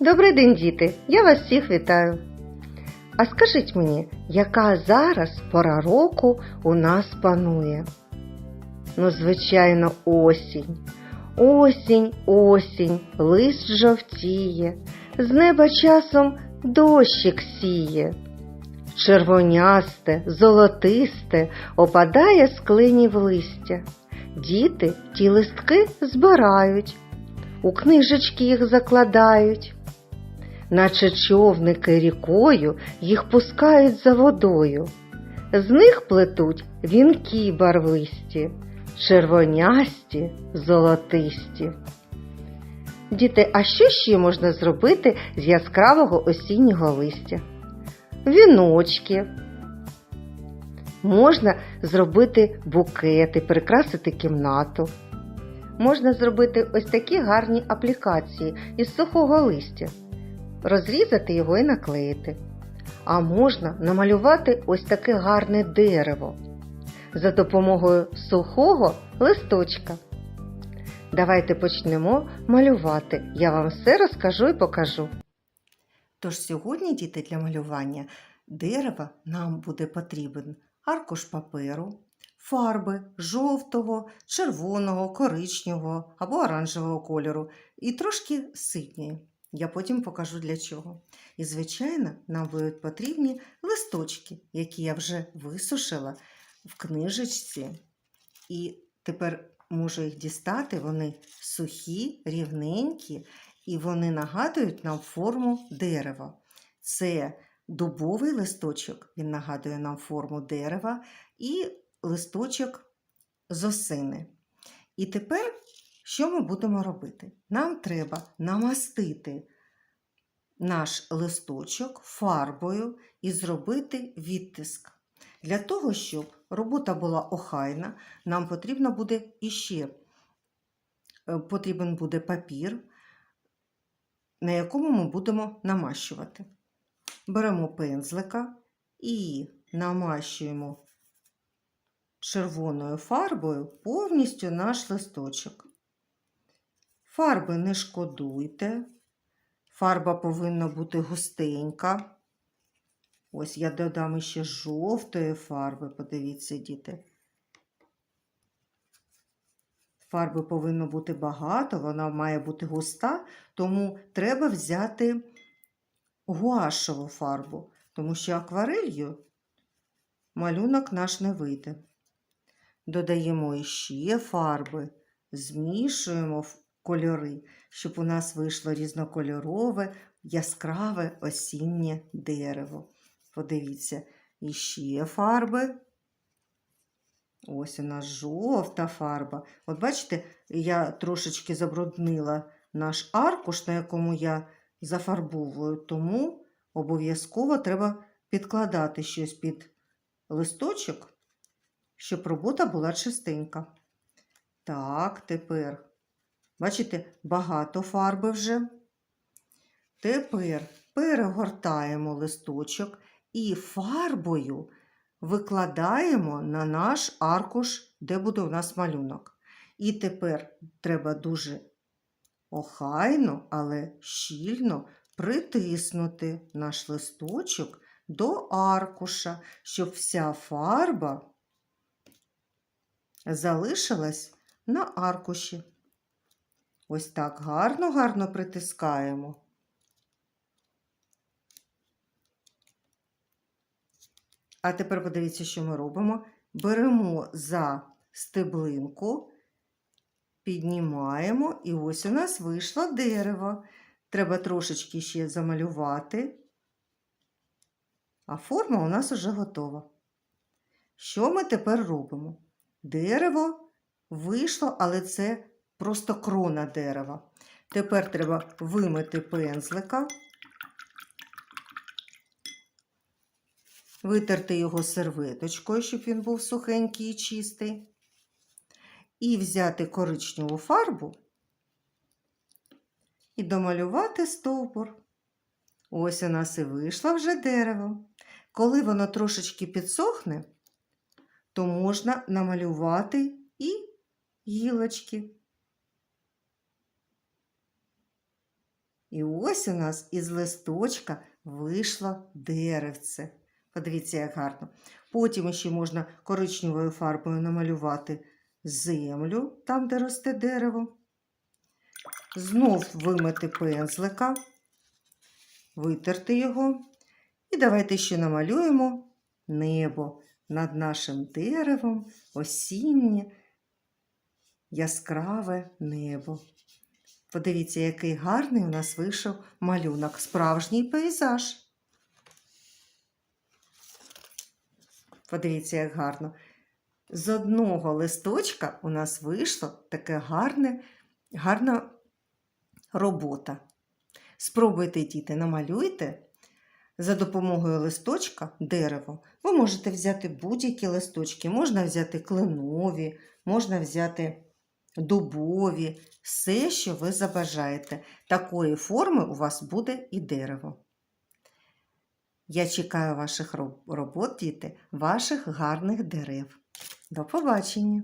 Добрий день, діти! Я вас всіх вітаю. А скажіть мені, яка зараз пора року у нас панує? Ну, звичайно, осінь. Осінь, осінь, лист жовтіє, з неба часом дощик сіє. Червонясте, золотисте опадає з клинів листя. Діти ті листки збирають, у книжечки їх закладають. Наче човники рікою їх пускають за водою. З них плетуть вінки барвисті, червонясті, золотисті. Діти, а що ще можна зробити з яскравого осіннього листя? Віночки. Можна зробити букети, прикрасити кімнату. Можна зробити ось такі гарні аплікації із сухого листя, розрізати його і наклеїти. А можна намалювати ось таке гарне дерево за допомогою сухого листочка. Давайте почнемо малювати. Я вам все розкажу і покажу. Тож сьогодні, діти, для малювання дерева нам буде потрібен аркуш паперу, фарби жовтого, червоного, коричневого або оранжевого кольору і трошки синьої. Я потім покажу для чого. І, звичайно, нам будуть потрібні листочки, які я вже висушила в книжечці. І тепер можу їх дістати. Вони сухі, рівненькі, і вони нагадують нам форму дерева. Це дубовий листочок, він нагадує нам форму дерева, і листочок з осини. І тепер що ми будемо робити? Нам треба намастити наш листочок фарбою і зробити відтиск. Для того, щоб робота була охайна, нам потрібно буде іще е, потрібен буде папір, на якому ми будемо намащувати. Беремо пензлика і намащуємо червоною фарбою повністю наш листочок. Фарби не шкодуйте. Фарба повинна бути густенька. Ось я додам ще жовтої фарби, подивіться, діти. Фарби повинно бути багато, вона має бути густа, тому треба взяти гуашеву фарбу, тому що акварелью малюнок наш не вийде. Додаємо ще фарби, змішуємо кольори, щоб у нас вийшло різнокольорове, яскраве осіннє дерево. Подивіться, іще фарби. Ось у нас жовта фарба. От бачите, я трошечки забруднила наш аркуш, на якому я зафарбовую, тому обов'язково треба підкладати щось під листочок, щоб робота була чистенька. Так, тепер, бачите, багато фарби вже. Тепер перегортаємо листочок і фарбою викладаємо на наш аркуш, де буде у нас малюнок. І тепер треба дуже охайно, але щільно притиснути наш листочок до аркуша, щоб вся фарба залишилась на аркуші. Ось так гарно-гарно притискаємо. А тепер подивіться, що ми робимо. Беремо за стеблинку, піднімаємо, і ось у нас вийшло дерево. Треба трошечки ще замалювати, а форма у нас вже готова. Що ми тепер робимо? Дерево вийшло, але це просто крона дерева. Тепер треба вимити пензлика. витерти його серветочкою, щоб він був сухенький і чистий, і взяти коричневу фарбу і домалювати стовбур. Ось у нас і вийшло вже дерево. Коли воно трошечки підсохне, то можна намалювати і гілочки. І ось у нас із листочка вийшло деревце. Подивіться, як гарно. Потім ще можна коричневою фарбою намалювати землю, там, де росте дерево. Знов вимити пензлика, витерти його. І давайте ще намалюємо небо над нашим деревом, осіннє, яскраве небо. Подивіться, який гарний у нас вийшов малюнок, справжній пейзаж. Подивіться, як гарно. З одного листочка у нас вийшло таке гарне, гарна робота. Спробуйте, діти, намалюйте за допомогою листочка дерево. Ви можете взяти будь-які листочки, можна взяти кленові, можна взяти дубові, все, що ви забажаєте. Такої форми у вас буде і дерево. Я чекаю ваших робот, діти, ваших гарних дерев. До побачення!